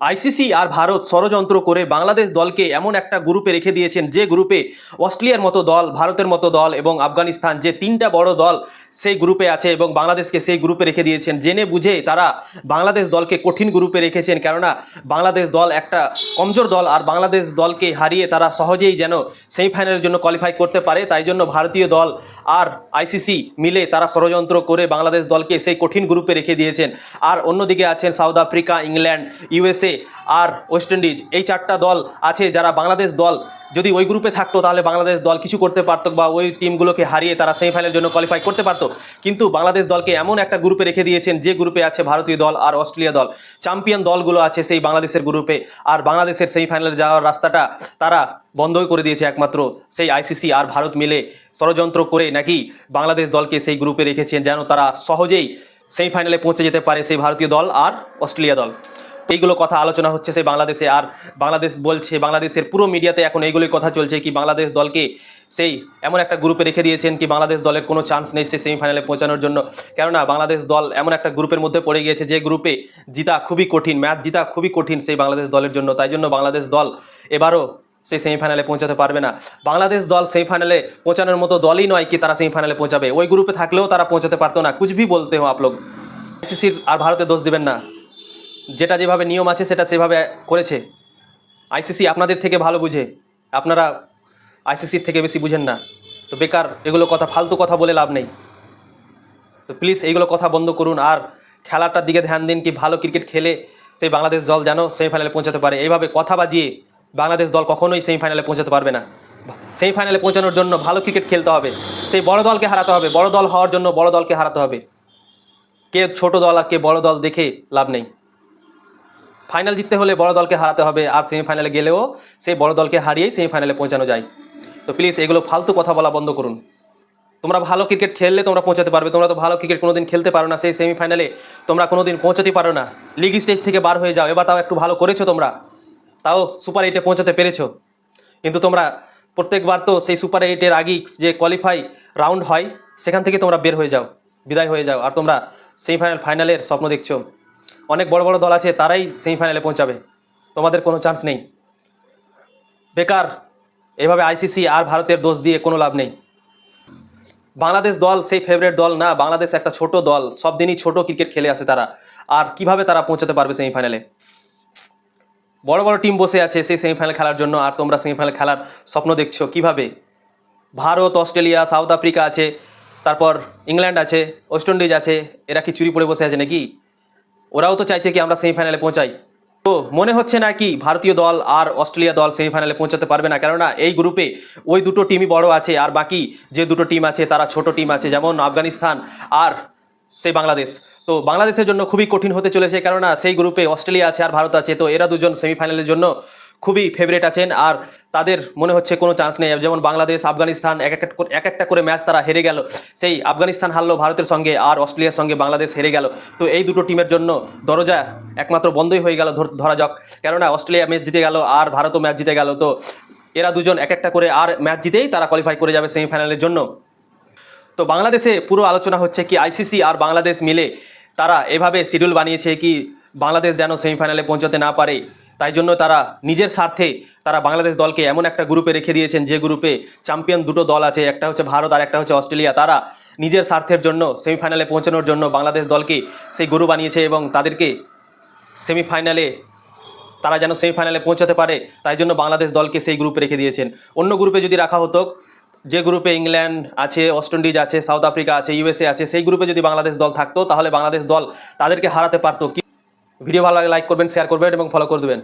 ICC আর ভারত ষড়যন্ত্র করে বাংলাদেশ দলকে এমন একটা গ্রুপে রেখে দিয়েছেন যে গ্রুপে অস্ট্রেলিয়ার মতো দল, ভারতের মতো দল এবং আফগানিস্তান যে তিনটা বড় দল সেই গ্রুপে আছে এবং বাংলাদেশকে সেই গ্রুপে রেখে দিয়েছেন। জেনে বুঝে তারা বাংলাদেশ দলকে কঠিন গ্রুপে রেখেছেন কেননা বাংলাদেশ দল একটা কমজোর দল আর বাংলাদেশ দলকে হারিয়ে তারা সহজেই যেন সেমিফাইনালের জন্য কোয়ালিফাই করতে পারে। তাই জন্য ভারতীয় দল আর আইসিসি মিলে তারা ষড়যন্ত্র করে বাংলাদেশ দলকে সেই কঠিন গ্রুপে রেখে দিয়েছেন। আর অন্যদিকে আছেন সাউথ আফ্রিকা, ইংল্যান্ড, ইউএসএ আর ওয়েস্ট ইন্ডিজ এই চারটা দল আছে, যারা বাংলাদেশ দল যদি ওই গ্রুপে থাকতো তাহলে বাংলাদেশ দল কিছু করতে পারতো বা ওই টিমগুলোকে হারিয়ে তারা সেমিফাইনালের জন্য কোয়ালিফাই করতে পারতো। কিন্তু বাংলাদেশ দলকে এমন একটা গ্রুপে রেখে দিয়েছেন যে গ্রুপে আছে ভারতীয় দল আর অস্ট্রেলিয়া দল। চ্যাম্পিয়ন দলগুলো আছে সেই বাংলাদেশের গ্রুপে আর বাংলাদেশের সেমিফাইনালে যাওয়ার রাস্তাটা তারা বন্ধই করে দিয়েছে একমাত্র সেই আইসিসি আর ভারত মিলে ষড়যন্ত্র করে নাকি বাংলাদেশ দলকে সেই গ্রুপে রেখেছেন যেন তারা সহজেই সেমিফাইনালে পৌঁছে যেতে পারে সেই ভারতীয় দল আর অস্ট্রেলিয়া দল। এইগুলো কথা আলোচনা হচ্ছে সেই বাংলাদেশে। আর বাংলাদেশ বলছে, বাংলাদেশের পুরো মিডিয়াতে এখন এইগুলোই কথা চলছে কি বাংলাদেশ দলকে সেই এমন একটা গ্রুপে রেখে দিয়েছেন কি বাংলাদেশ দলের কোনো চান্স নেই সে সেমিফাইনালে পৌঁছানোর জন্য। কেননা বাংলাদেশ দল এমন একটা গ্রুপের মধ্যে পড়ে গিয়েছে যে গ্রুপে জিতা খুবই কঠিন ম্যাচ জিতা খুবই কঠিন সেই বাংলাদেশ দলের জন্য। তাই জন্য বাংলাদেশ দল এবারও সেই সেমিফাইনালে পৌঁছাতে পারবে না। বাংলাদেশ দল সেমিফাইনালে পৌঁছানোর মতো দলই নয় কি তারা সেমিফাইনালে পৌঁছাবে। ওই গ্রুপে থাকলেও তারা পৌঁছাতে পারতো না। কুছ বলতে হো আপ লোক। আইসিসির আর ভারতে দোষ দিবেন না। যেটা যেভাবে নিয়ম আছে, সেটা সেভাবে করেছে। আইসিসি আপনাদের থেকে ভালো বুঝে। আপনারা আইসিসির থেকে বেশি বুঝেন না। তো বেকার, এগুলো কথা, ফালতু কথা বলে লাভ নেই। তো প্লিজ এইগুলো কথা বন্ধ করুন। আর খেলাটার দিকে ধ্যান দিন কি ভালো ক্রিকেট খেলে সেই বাংলাদেশ দল যেন সেমিফাইনালে পৌঁছাতে পারে। এইভাবে কথা বাজিয়ে বাংলাদেশ দল কখনোই সেমিফাইনালে পৌঁছাতে পারবে না। সেমিফাইনালে পৌঁছানোর জন্য ভালো ক্রিকেট খেলতে হবে। সেই বড় দলকে হারাতে হবে। বড় দল হওয়ার জন্য বড় দলকে হারাতে হবে। কে ছোট দল আর কে বড় দল দেখে লাভ নেই। ফাইনাল জিততে হলে বড় দলকে হারাতে হবে, আর সেমিফাইনালে গেলেও সেই বড় দলকে হারিয়েই সেমিফাইনালে পৌঁছানো যায়। তো প্লিজ এগুলো ফালতু কথা বলা বন্ধ করুন। তোমরা ভালো ক্রিকেট খেললে তোমরা পৌঁছাতে পারবে, তোমরা তো ভালো ক্রিকেট কোনোদিন খেলতে পারো না, সেই সেমিফাইনালে তোমরা কোনোদিন পৌঁছাতে পারো না। লিগ স্টেজ থেকে বার হয়ে যাও, এবার তাও একটু ভালো করেছ তোমরা। তাও সুপার এইটে পৌঁছাতে পেরেছ। কিন্তু তোমরা প্রত্যেকবার তো সেই সুপার এইটের আগেই যে কোয়ালিফাই রাউন্ড হয়, সেখান থেকে তোমরা বের হয়ে যাও, বিদায় হয়ে যাও, আর তোমরা সেমিফাইনাল ফাইনালের স্বপ্ন দেখছ। অনেক বড় বড় দল আছে, তারাই সেমিফাইনালে পৌঁছাবে। তোমাদের কোনো চান্স নেই। বেকার, এভাবে আইসিসি আর ভারতের দোষ দিয়ে কোনো লাভ নেই। বাংলাদেশ দল সেই ফেভারিট দল না, বাংলাদেশ একটা ছোট দল, সব দিনই ছোট ক্রিকেট খেলে আসে তারা। আর কীভাবে তারা পৌঁছাতে পারবে সেমিফাইনালে বড় বড় টিম বসে আছে সেই সেমিফাইনাল খেলার জন্য, আর তোমরা সেমিফাইনাল খেলার স্বপ্ন দেখছ কীভাবে? ভারত, অস্ট্রেলিয়া, সাউথ আফ্রিকা আছে, তারপর ইংল্যান্ড আছে, ওয়েস্ট ইন্ডিজ আছে, এরা কি চুরি পড়ে বসে আছে নাকি? ওরাও তো চাইছে কি আমরা সেমিফাইনালে পৌঁছাই। তো মনে হচ্ছে না কি ভারতীয় দল আর অস্ট্রেলিয়া দল সেমিফাইনালে পৌঁছাতে পারবে না? কেননা এই গ্রুপে ওই দুটো টিমই বড় আছে আর বাকি যে দুটো টিম আছে তারা ছোট টিম আছে, যেমন আফগানিস্তান আর সেই বাংলাদেশ। তো বাংলাদেশের জন্য খুবই কঠিন হতে চলেছে, কেননা সেই গ্রুপে অস্ট্রেলিয়া আছে আর ভারত আছে, তো এরা দুজন সেমিফাইনালের জন্য খুবই ফেভারিট আছেন। আর তাদের মনে হচ্ছে কোনো চান্স নেই। যেমন বাংলাদেশ, আফগানিস্তান, এক একটা এক একটা করে ম্যাচ তারা হেরে গেল। সেই আফগানিস্তান হারলো ভারতের সঙ্গে আর অস্ট্রেলিয়ার সঙ্গে বাংলাদেশ হেরে গেল। তো এই দুটো টিমের জন্য দরজা একমাত্র বন্ধই হয়ে গেল ধর- ধরা যাক। কেননা অস্ট্রেলিয়া ম্যাচ জিতে গেল আর ভারতও ম্যাচ জিতে গেল। তো এরা দুজন এক একটা করে আর ম্যাচ জিতেই তারা কোয়ালিফাই করে যাবে সেমিফাইনালের জন্য। তো বাংলাদেশে পুরো আলোচনা হচ্ছে কি আইসিসি আর বাংলাদেশ মিলে তারা এভাবে শিডিউল বানিয়েছে কি বাংলাদেশ যেন সেমিফাইনালে পৌঁছাতে না পারে। তাই জন্য তারা নিজের স্বার্থে তারা বাংলাদেশ দলকে এমন একটা গ্রুপে রেখে দিয়েছেন, যে গ্রুপে চ্যাম্পিয়ন দুটো দল আছে, একটা হচ্ছে ভারত আর একটা হচ্ছে অস্ট্রেলিয়া। তারা নিজের স্বার্থের জন্য সেমিফাইনালে পৌঁছানোর জন্য বাংলাদেশ দলকে সেই গ্রুপ বানিয়েছে এবং তাদেরকে সেমিফাইনালে তারা যেন সেমিফাইনালে পৌঁছাতে পারে, তাই জন্য বাংলাদেশ দলকে সেই গ্রুপে রেখে দিয়েছেন। অন্য গ্রুপে যদি রাখা হতো, যে গ্রুপে ইংল্যান্ড আছে, ওয়েস্ট ইন্ডিজ আছে, সাউথ আফ্রিকা আছে, ইউএসএ আছে, সেই গ্রুপে যদি বাংলাদেশ দল থাকতো, তাহলে বাংলাদেশ দল তাদেরকে হারাতে পারতো। ভিডিও ভালো লাগে লাইক করবেন শেয়ার করবেন এবং ফলো করে দেবেন।